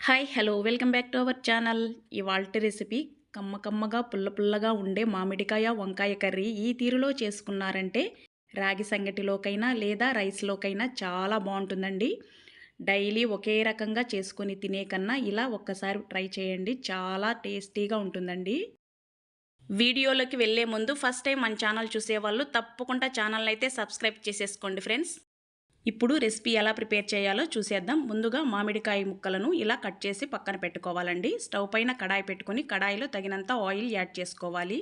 Hi hello welcome back to our channel. ఇవాల్టి recipe కమ్మ కమ్మగా పుల్ల పుల్లగా ఉండే మామిడికాయ వంకాయ కర్రీ ఈ తీరులో చేసుకున్నారంటే రాగి సంగటిలోకైనా లేదా రైస్లోకైనా చాలా బాగుంటుందండి. డైలీ ఒకే రకంగా చేసుకొని తినే కన్నా ఇలా ఒక్కసారి ట్రై చేయండి. చాలా టేస్టీగా ఉంటుందండి. వీడియోలోకి వెళ్ళే ముందు ఫస్ట్ టైం మన ఛానల్ చూసేవాళ్ళు తప్పకుండా ఛానల్ అయితే సబ్స్క్రైబ్ చేసేసుకోండి ఫ్రెండ్స్. ఇప్పుడు రెసిపీ ఎలా ప్రిపేర్ చేయాలో చూసేద్దాం. ముందుగా మామిడికాయ ముక్కలను ఇలా కట్ చేసి పక్కన పెట్టుకోవాలండి. స్టవ్ పైన కడాయి పెట్టుకొని కడాయిలో తగినంత ఆయిల్ యాడ్ చేసుకోవాలి.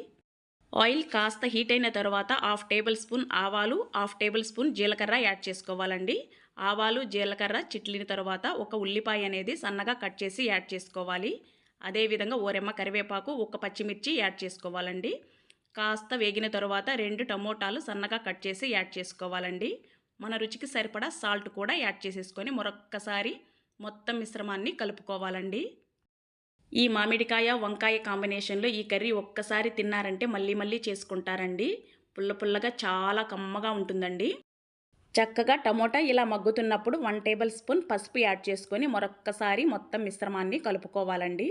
ఆయిల్ కాస్త హీట్ అయిన తర్వాత హాఫ్ టేబుల్ స్పూన్ ఆవాలు హాఫ్ టేబుల్ స్పూన్ జీలకర్ర యాడ్ చేసుకోవాలండి. ఆవాలు జీలకర్ర చిట్లిన తర్వాత ఒక ఉల్లిపాయ అనేది సన్నగా కట్ చేసి యాడ్ చేసుకోవాలి. అదేవిధంగా ఓరెమ్మ కరివేపాకు ఒక పచ్చిమిర్చి యాడ్ చేసుకోవాలండి. కాస్త వేగిన తర్వాత రెండు టమోటాలు సన్నగా కట్ చేసి యాడ్ చేసుకోవాలండి. మన రుచికి సరిపడా సాల్ట్ కూడా యాడ్ చేసేసుకొని మరొక్కసారి మొత్తం మిశ్రమాన్ని కలుపుకోవాలండి. ఈ మామిడికాయ వంకాయ కాంబినేషన్లో ఈ కర్రీ ఒక్కసారి తిన్నారంటే మళ్ళీ మళ్ళీ చేసుకుంటారండి. పుల్ల పుల్లగా చాలా కమ్మగా ఉంటుందండి. చక్కగా టమోటా ఇలా మగ్గుతున్నప్పుడు వన్ టేబుల్ స్పూన్ పసుపు యాడ్ చేసుకొని మరొక్కసారి మొత్తం మిశ్రమాన్ని కలుపుకోవాలండి.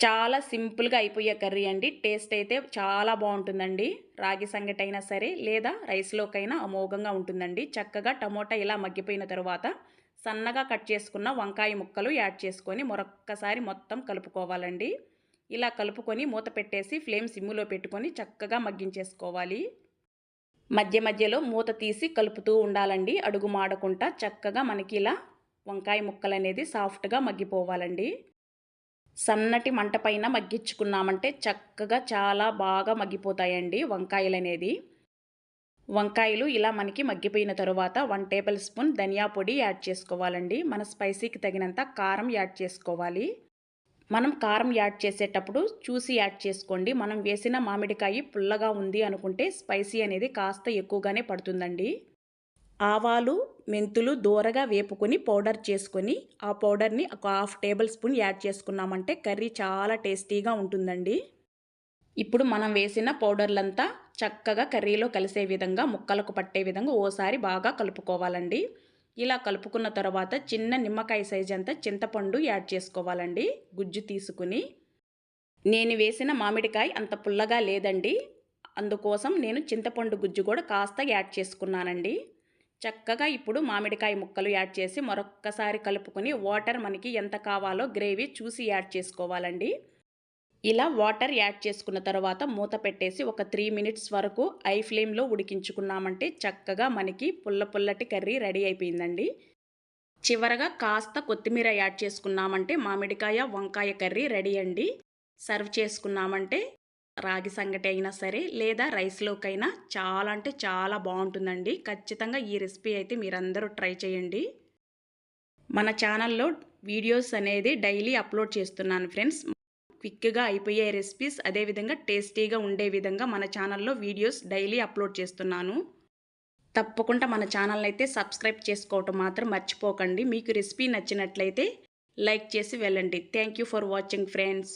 చాలా సింపుల్గా అయిపోయే కర్రీ అండి. టేస్ట్ అయితే చాలా బాగుంటుందండి. రాగి సంగటి అయినా సరే లేదా రైస్లోకైనా అమోఘంగా ఉంటుందండి. చక్కగా టమోటా ఇలా మగ్గిపోయిన తర్వాత సన్నగా కట్ చేసుకున్న వంకాయ ముక్కలు యాడ్ చేసుకొని మరొక్కసారి మొత్తం కలుపుకోవాలండి. ఇలా కలుపుకొని మూత పెట్టేసి ఫ్లేమ్ సిమ్ములో పెట్టుకొని చక్కగా మగ్గించేసుకోవాలి. మధ్య మధ్యలో మూత తీసి కలుపుతూ ఉండాలండి. అడుగు మాడకుండా చక్కగా మనకి ఇలా వంకాయ ముక్కలు అనేది సాఫ్ట్గా మగ్గిపోవాలండి. సన్నటి మంట పైన మగ్గించుకున్నామంటే చక్కగా చాలా బాగా మగ్గిపోతాయండి వంకాయలు అనేది వంకాయలు ఇలా మనకి మగ్గిపోయిన తరువాత వన్ టేబుల్ స్పూన్ ధనియా పొడి యాడ్ చేసుకోవాలండి. మన స్పైసీకి తగినంత కారం యాడ్ చేసుకోవాలి. మనం కారం యాడ్ చేసేటప్పుడు చూసి యాడ్ చేసుకోండి. మనం వేసిన మామిడికాయ పుల్లగా ఉంది అనుకుంటే స్పైసీ అనేది కాస్త ఎక్కువగానే పడుతుందండి. ఆవాలు మెంతులు దూరగా వేపుకొని పౌడర్ చేసుకొని ఆ పౌడర్ని ఒక హాఫ్ టేబుల్ స్పూన్ యాడ్ చేసుకున్నామంటే కర్రీ చాలా టేస్టీగా ఉంటుందండి. ఇప్పుడు మనం వేసిన పౌడర్లంతా చక్కగా కర్రీలో కలిసే విధంగా ముక్కలకు పట్టే విధంగా ఓసారి బాగా కలుపుకోవాలండి. ఇలా కలుపుకున్న తర్వాత చిన్న నిమ్మకాయ సైజ్ అంతా చింతపండు యాడ్ చేసుకోవాలండి గుజ్జు తీసుకుని. నేను వేసిన మామిడికాయ అంత పుల్లగా లేదండి. అందుకోసం నేను చింతపండు గుజ్జు కూడా కాస్త యాడ్ చేసుకున్నానండి. చక్కగా ఇప్పుడు మామిడికాయ ముక్కలు యాడ్ చేసి మరొక్కసారి కలుపుకొని వాటర్ మనకి ఎంత కావాలో గ్రేవీ చూసి యాడ్ చేసుకోవాలండి. ఇలా వాటర్ యాడ్ చేసుకున్న తర్వాత మూత పెట్టేసి ఒక త్రీ మినిట్స్ వరకు ఐ ఫ్లేమ్లో ఉడికించుకున్నామంటే చక్కగా మనకి పుల్ల పుల్లటి కర్రీ రెడీ అయిపోయిందండి. చివరగా కాస్త కొత్తిమీర యాడ్ చేసుకున్నామంటే మామిడికాయ వంకాయ కర్రీ రెడీ అండి. సర్వ్ చేసుకున్నామంటే రాగి సంగటి అయినా సరే లేదా రైస్లోకైనా చాలా అంటే చాలా బాగుంటుందండి. ఖచ్చితంగా ఈ రెసిపీ అయితే మీరందరూ ట్రై చేయండి. మన ఛానల్లో వీడియోస్ అనేది డైలీ అప్లోడ్ చేస్తున్నాను ఫ్రెండ్స్. క్విక్గా అయిపోయే రెసిపీస్ అదేవిధంగా టేస్టీగా ఉండే విధంగా మన ఛానల్లో వీడియోస్ డైలీ అప్లోడ్ చేస్తున్నాను. తప్పకుండా మన ఛానల్ అయితే సబ్స్క్రైబ్ చేసుకోవటం మాత్రం మర్చిపోకండి. మీకు రెసిపీ నచ్చినట్లయితే లైక్ చేసి వెళ్ళండి. Thank for watching friends.